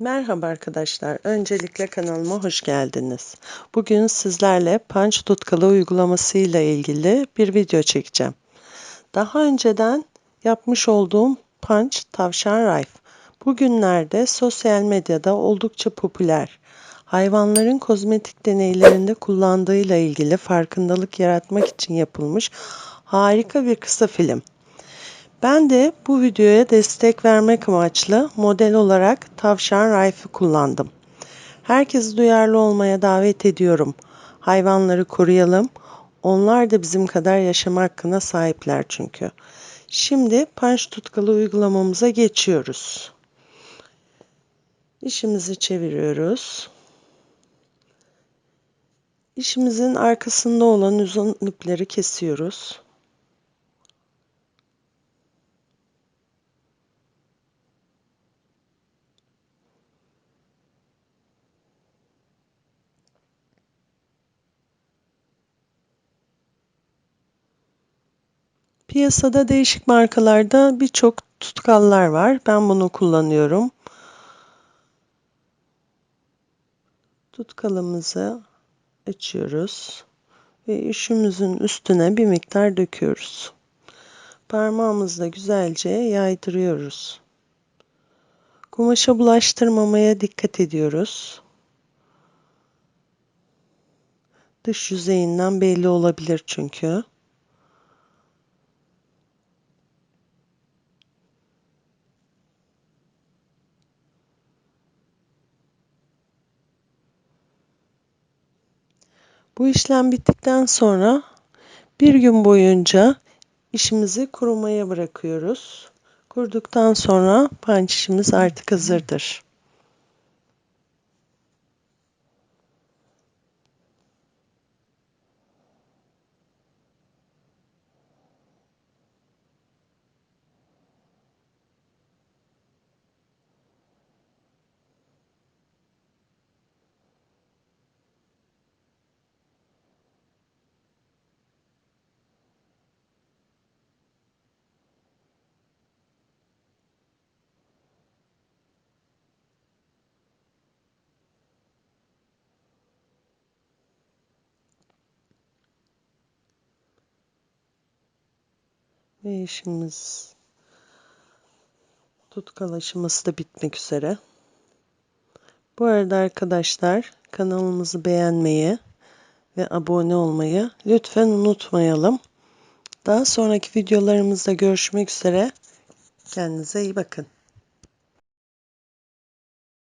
Merhaba arkadaşlar. Öncelikle kanalıma hoş geldiniz. Bugün sizlerle Punch tutkalı uygulaması ile ilgili bir video çekeceğim. Daha önceden yapmış olduğum Punch tavşan rayf. Bugünlerde sosyal medyada oldukça popüler. Hayvanların kozmetik deneylerinde kullandığıyla ilgili farkındalık yaratmak için yapılmış harika bir kısa film. Ben de bu videoya destek vermek amaçlı model olarak tavşan Rife'ı kullandım. Herkesi duyarlı olmaya davet ediyorum. Hayvanları koruyalım. Onlar da bizim kadar yaşama hakkına sahipler çünkü. Şimdi punch tutkalı uygulamamıza geçiyoruz. İşimizi çeviriyoruz. İşimizin arkasında olan uzun ipleri kesiyoruz. Piyasada değişik markalarda birçok tutkallar var. Ben bunu kullanıyorum. Tutkalımızı açıyoruz ve üşümüzün üstüne bir miktar döküyoruz. Parmağımızla güzelce yaydırıyoruz. Kumaşa bulaştırmamaya dikkat ediyoruz. Dış yüzeyinden belli olabilir çünkü. Bu işlem bittikten sonra bir gün boyunca işimizi kurumaya bırakıyoruz. Kurduktan sonra punch işimiz artık hazırdır. Ve işimiz tutkal aşaması da bitmek üzere. Bu arada arkadaşlar kanalımızı beğenmeyi ve abone olmayı lütfen unutmayalım. Daha sonraki videolarımızda görüşmek üzere. Kendinize iyi bakın.